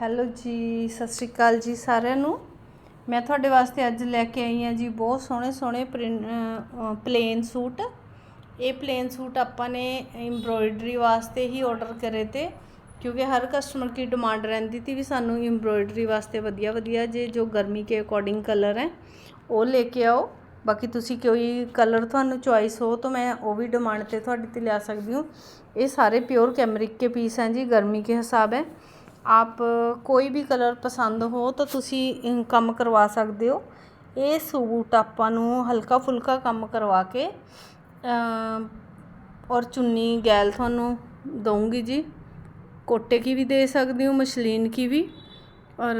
Hello ਜੀ, ਸਤਿ ਸ਼੍ਰੀ ਅਕਾਲ ਜੀ ਸਾਰਿਆਂ ਨੂੰ। ਮੈਂ ਤੁਹਾਡੇ ਵਾਸਤੇ ਅੱਜ ਲੈ ਕੇ ਆਈ ਹਾਂ ਜੀ ਬਹੁਤ ਸੋਹਣੇ ਸੋਹਣੇ ਪਲੇਨ ਸੂਟ। ਇਹ ਪਲੇਨ ਸੂਟ ਆਪਾਂ ਨੇ ਐਮਬ੍ਰੋਇਡਰੀ ਵਾਸਤੇ ਹੀ ਆਰਡਰ ਕਰੇ ਤੇ, ਕਿਉਂਕਿ ਹਰ ਕਸਟਮਰ ਕੀ ਡਿਮਾਂਡ ਰਹਿੰਦੀ ਸੀ ਵੀ ਸਾਨੂੰ ਐਮਬ੍ਰੋਇਡਰੀ ਵਾਸਤੇ ਵਧੀਆ ਵਧੀਆ ਜੇ ਜੋ ਗਰਮੀ ਕੇ ਅਕੋਰਡਿੰਗ ਕਲਰ ਹੈ, ਉਹ ਲੈ ਕੇ ਆਓ। ਬਾਕੀ ਤੁਸੀਂ ਕੋਈ ਕਲਰ ਤੁਹਾਨੂੰ ਚੋਇਸ ਹੋ ਤਾਂ ਮੈਂ ਉਹ ਵੀ ਡਿਮਾਂਡ ਤੇ ਤੁਹਾਡੇ ਤੇ ਲਿਆ ਸਕਦੀ ਹਾਂ। ਇਹ ਸਾਰੇ ਪਿਓਰ ਕੈਮਰਿਕ ਕੇ ਪੀਸ ਹੈ ਜੀ, ਗਰਮੀ ਕੇ ਹਿਸਾਬ ਹੈ। ਆਪ ਕੋਈ ਵੀ ਕਲਰ ਪਸੰਦ ਹੋ ਤਾਂ ਤੁਸੀਂ ਅਮ, ਕੰਮ ਕਰਵਾ ਸਕਦੇ ਹੋ ਇਹ ਸੂਟ ਆਪਾਂ ਨੂੰ ਹਲਕਾ ਫੁਲਕਾ ਕੰਮ ਕਰਵਾ ਕੇ ਅਮ, ਔਰ ਚੁੰਨੀ ਗੈਲ ਤੁਹਾਨੂੰ ਦਊਂਗੀ ਜੀ कोटे की भी दे सकती हूँ मशलिन की भी और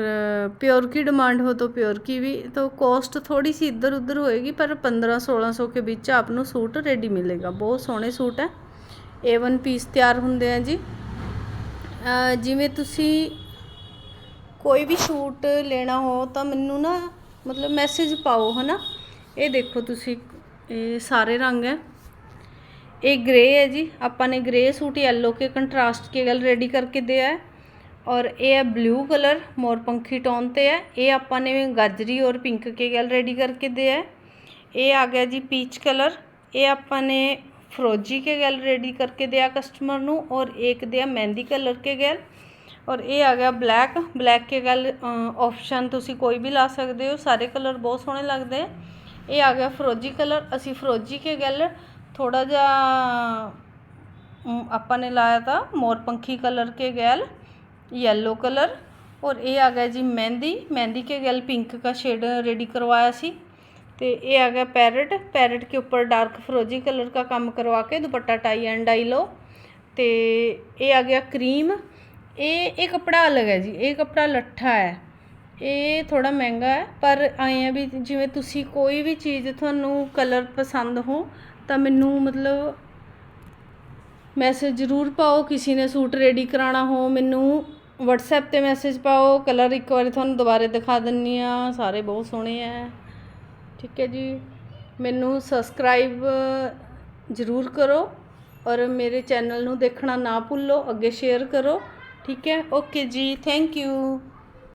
प्योर की डिमांड हो तो प्योर की भी तो कॉस्ट थोड़ी सी इधर उधर होएगी पर 15 1600 के ਵਿੱਚ ਆਪ ਨੂੰ ਸੂਟ ਰੈਡੀ ਮਿਲੇਗਾ ਬਹੁਤ ਸੋਹਣੇ ਸੂਟ ਹੈ A1 ਪੀਸ ਤਿਆਰ ਹੁੰਦੇ ਆ ਜੀ ਅਹ ਜਿਵੇਂ ਤੁਸੀਂ ਕੋਈ ਵੀ ਸੂਟ ਲੈਣਾ ਹੋ ਤਾਂ ਮੈਨੂੰ ਨਾ ਮਤਲਬ ਮੈਸੇਜ ਪਾਓ ਹਨਾ ਇਹ ਦੇਖੋ ਤੁਸੀਂ ਇਹ ਸਾਰੇ ਰੰਗ ਹੈ ਇਹ ग्रे है जी ਆਪਾਂ ਨੇ ग्रे सूट येलो के कंट्रास्ट के गल रेडी करके दिया है ਔਰ ਇਹ ਹੈ ਬਲੂ ਕਲਰ ਮੋਰਪੰਖੀ ਟੋਨ ਤੇ ਹੈ ਇਹ ਆਪਾਂ ਨੇ ਗਾਜਰੀ ਔਰ ਪਿੰਕ ਕੇ ਗਲ ਰੈਡੀ ਕਰਕੇ ਦਿਆ ਹੈ ਇਹ ਆ ਗਿਆ ਜੀ ਪੀਚ ਕਲਰ ਇਹ ਆਪਾਂ ਨੇ ਫਰੋਜੀ ਕੇ ਗਲ ਰੈਡੀ ਕਰਕੇ ਦਿਆ ਕਸਟਮਰ ਨੂੰ ਔਰ ਇੱਕ ਦਿਆ ਮਹਿੰਦੀ ਕਲਰ ਕੇ ਗਲ ਔਰ ਇਹ ਆ ਗਿਆ ਬਲੈਕ ਬਲੈਕ ਕੇ ਗੱਲ ਆਪਸ਼ਨ ਤੁਸੀਂ ਕੋਈ ਵੀ ਲਾ ਸਕਦੇ ਹੋ ਸਾਰੇ ਕਲਰ ਬਹੁਤ ਸੋਹਣੇ ਲੱਗਦੇ ਆ ਇਹ ਆ ਗਿਆ ਫਰੋਜੀ ਕਲਰ ਅਸੀਂ ਫਰੋਜੀ ਕੇ ਗੱਲ ਥੋੜਾ ਜਿਹਾ ਅਮ, ਆਪਾਂ ਨੇ ਲਾਇਆ ਤਾਂ ਮੋਰਪੰਖੀ ਕਲਰ ਕੇ ਗੈਲ येलो कलर और ये आ गया जी मेहंदी मेहंदी के गल पिंक का शेड रेडी करवाया सी तो ये आ गया पैरट पैरट के ऊपर डार्क फरोजी कलर का काम करवा के दुपट्टा टाई एंड डाई लो तो ये आ गया क्रीम ये ये कपड़ा अलग है जी ये कपड़ा लट्ठा है ਇਹ ਥੋੜਾ ਮਹਿੰਗਾ ਹੈ ਪਰ ਆਏ ਆ ਵੀ ਜਿਵੇਂ ਤੁਸੀਂ ਕੋਈ ਵੀ ਚੀਜ਼ ਤੁਹਾਨੂੰ ਕਲਰ ਪਸੰਦ ਹੋ ਤਾਂ ਮੈਨੂੰ ਮਤਲਬ ਮੈਸੇਜ ਜ਼ਰੂਰ ਪਾਓ ਕਿਸੇ ਨੇ ਸੂਟ ਰੈਡੀ ਕਰਾਉਣਾ ਹੋ ਮੈਨੂੰ WhatsApp ਤੇ ਮੈਸੇਜ ਪਾਓ ਕਲਰ ਇੱਕ ਵਾਰੀ ਤੁਹਾਨੂੰ ਦੁਬਾਰੇ ਦਿਖਾ ਦਿੰਨੀ ਆ ਸਾਰੇ ਬਹੁਤ ਸੋਹਣੇ ਆ ਠੀਕ ਹੈ ਜੀ। ਮੈਨੂੰ ਸਬਸਕ੍ਰਾਈਬ ਜ਼ਰੂਰ ਕਰੋ ਔਰ ਮੇਰੇ ਚੈਨਲ ਨੂੰ ਦੇਖਣਾ ਨਾ ਭੁੱਲੋ, ਅੱਗੇ ਸ਼ੇਅਰ ਕਰੋ। ਠੀਕ ਹੈ ਓਕੇ ਜੀ ਥੈਂਕ ਯੂ